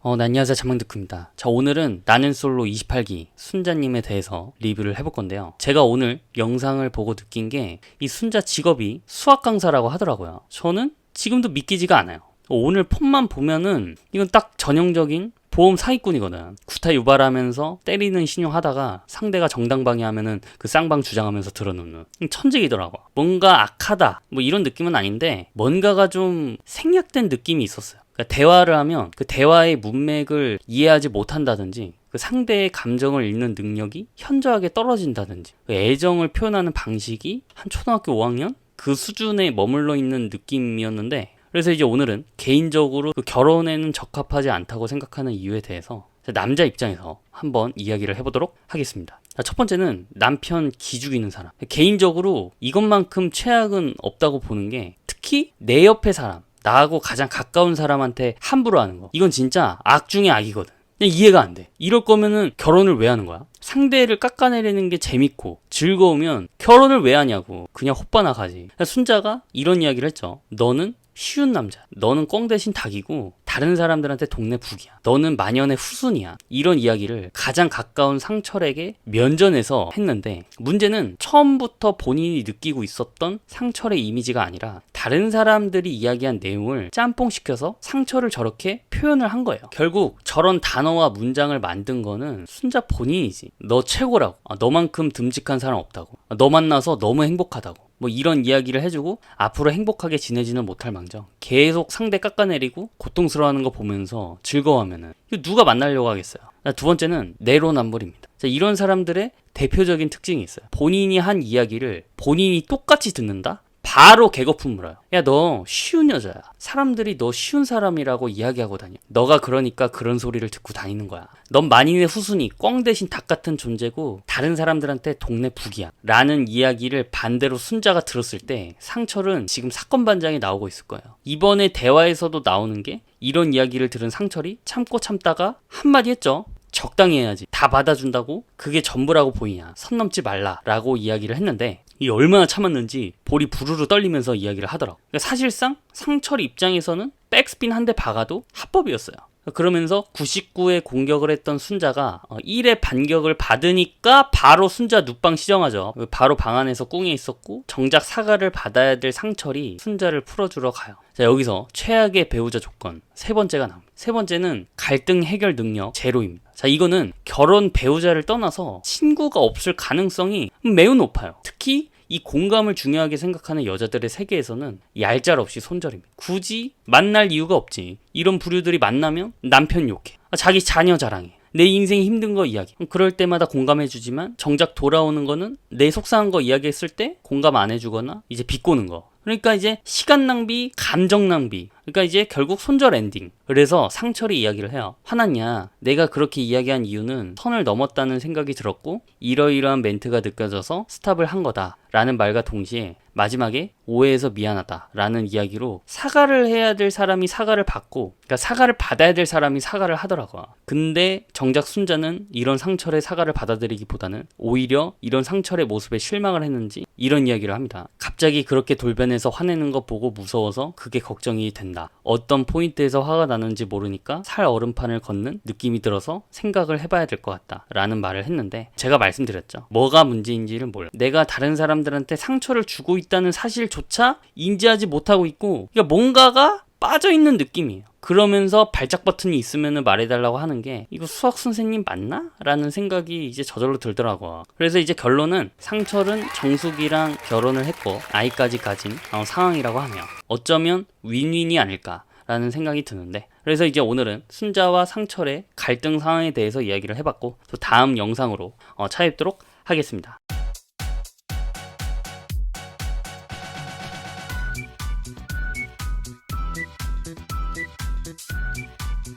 어, 네, 안녕하세요. 장망드크입니다. 자, 오늘은 나는 솔로 28기 순자님에 대해서 리뷰를 해볼 건데요. 제가 오늘 영상을 보고 느낀 게 이 순자 직업이 수학 강사라고 하더라고요. 저는 지금도 믿기지가 않아요. 오늘 폰만 보면은 이건 딱 전형적인 보험 사기꾼이거든. 구타 유발하면서 때리는 신용하다가 상대가 정당방위 하면은 그 쌍방 주장하면서 들어놓는 천직이더라고. 뭔가 악하다. 뭐 이런 느낌은 아닌데 뭔가가 좀 생략된 느낌이 있었어요. 그러니까 대화를 하면 그 대화의 문맥을 이해하지 못한다든지 그 상대의 감정을 읽는 능력이 현저하게 떨어진다든지 그 애정을 표현하는 방식이 한 초등학교 5학년 그 수준에 머물러 있는 느낌이었는데 그래서 이제 오늘은 개인적으로 그 결혼에는 적합하지 않다고 생각하는 이유에 대해서 남자 입장에서 한번 이야기를 해보도록 하겠습니다. 자, 첫 번째는 남편 기죽이는 사람. 개인적으로 이것만큼 최악은 없다고 보는 게 특히 내 옆에 사람, 나하고 가장 가까운 사람한테 함부로 하는 거. 이건 진짜 악 중의 악이거든. 그냥 이해가 안 돼. 이럴 거면은 결혼을 왜 하는 거야? 상대를 깎아내리는 게 재밌고 즐거우면 결혼을 왜 하냐고. 그냥 호빠나 가지. 순자가 이런 이야기를 했죠. 너는 쉬운 남자. 너는 꽁 대신 닭이고 다른 사람들한테 동네 북이야. 너는 만연의 후순이야. 이런 이야기를 가장 가까운 상철에게 면전에서 했는데 문제는 처음부터 본인이 느끼고 있었던 상철의 이미지가 아니라 다른 사람들이 이야기한 내용을 짬뽕 시켜서 상철을 저렇게 표현을 한 거예요. 결국 저런 단어와 문장을 만든 거는 순자 본인이지. 너 최고라고. 아, 너만큼 듬직한 사람 없다고. 아, 너 만나서 너무 행복하다고. 뭐 이런 이야기를 해주고 앞으로 행복하게 지내지는 못할 망정 계속 상대 깎아내리고 고통스러워하는 거 보면서 즐거워하면은 누가 만나려고 하겠어요 두 번째는 내로남불입니다 자, 이런 사람들의 대표적인 특징이 있어요 본인이 한 이야기를 본인이 똑같이 듣는다 바로 개거품 물어요. 야, 너 쉬운 여자야. 사람들이 너 쉬운 사람이라고 이야기하고 다녀. 너가 그러니까 그런 소리를 듣고 다니는 거야. 넌 만인의 후순위, 꽝 대신 닭 같은 존재고 다른 사람들한테 동네 북이야. 라는 이야기를 반대로 순자가 들었을 때 상철은 지금 사건 반장이 나오고 있을 거예요. 이번에 대화에서도 나오는 게 이런 이야기를 들은 상철이 참고 참다가 한마디 했죠. 적당히 해야지. 다 받아준다고? 그게 전부라고 보이냐. 선 넘지 말라. 라고 이야기를 했는데 이 얼마나 참았는지 볼이 부르르 떨리면서 이야기를 하더라고. 그러니까 사실상 상철 입장에서는 백스핀 한 대 박아도 합법이었어요. 그러면서 99에 공격을 했던 순자가 1의 반격을 받으니까 바로 순자 눕방 시정하죠. 바로 방 안에서 꿍에 있었고 정작 사과를 받아야 될 상철이 순자를 풀어주러 가요. 자 여기서 최악의 배우자 조건 세 번째가 나옵니다. 세 번째는 갈등 해결 능력 제로입니다. 자 이거는 결혼 배우자를 떠나서 친구가 없을 가능성이 매우 높아요. 특히 이 공감을 중요하게 생각하는 여자들의 세계에서는 얄짤 없이 손절입니다. 굳이 만날 이유가 없지. 이런 부류들이 만나면 남편 욕해. 아, 자기 자녀 자랑해. 내 인생이 힘든 거 이야기. 그럴 때마다 공감해주지만 정작 돌아오는 거는 내 속상한 거 이야기했을 때 공감 안 해주거나 이제 비꼬는 거. 그러니까 이제 시간 낭비, 감정 낭비. 그러니까 이제 결국 손절 엔딩. 그래서 상철이 이야기를 해요. 화났냐? 내가 그렇게 이야기한 이유는 선을 넘었다는 생각이 들었고 이러이러한 멘트가 느껴져서 스탑을 한 거다. 라는 말과 동시에 마지막에 오해해서 미안하다 라는 이야기로 사과를 해야 될 사람이 사과를 받고 그러니까 사과를 받아야 될 사람이 사과를 하더라고요. 근데 정작 순자는 이런 상철의 사과를 받아들이기보다는 오히려 이런 상철의 모습에 실망을 했는지 이런 이야기를 합니다. 갑자기 그렇게 돌변해서 화내는 거 보고 무서워서 그게 걱정이 된다. 어떤 포인트에서 화가 나는지 모르니까 살 얼음판을 걷는 느낌이 들어서 생각을 해봐야 될 것 같다. 라는 말을 했는데 제가 말씀드렸죠. 뭐가 문제인지를 몰라. 내가 다른 사람들한테 상처를 주고 있다는 사실조차 인지하지 못하고 있고 그러니까 뭔가가 빠져 있는 느낌이에요. 그러면서 발작 버튼이 있으면 말해달라고 하는 게 이거 수학 선생님 맞나? 라는 생각이 이제 저절로 들더라고요. 그래서 이제 결론은 상철은 정숙이랑 결혼을 했고 아이까지 가진 상황이라고 하네요. 어쩌면 윈윈이 아닐까. 라는 생각이 드는데 그래서 이제 오늘은 순자와 상철의 갈등 상황에 대해서 이야기를 해봤고 또 다음 영상으로 어, 찾아뵙도록 하겠습니다.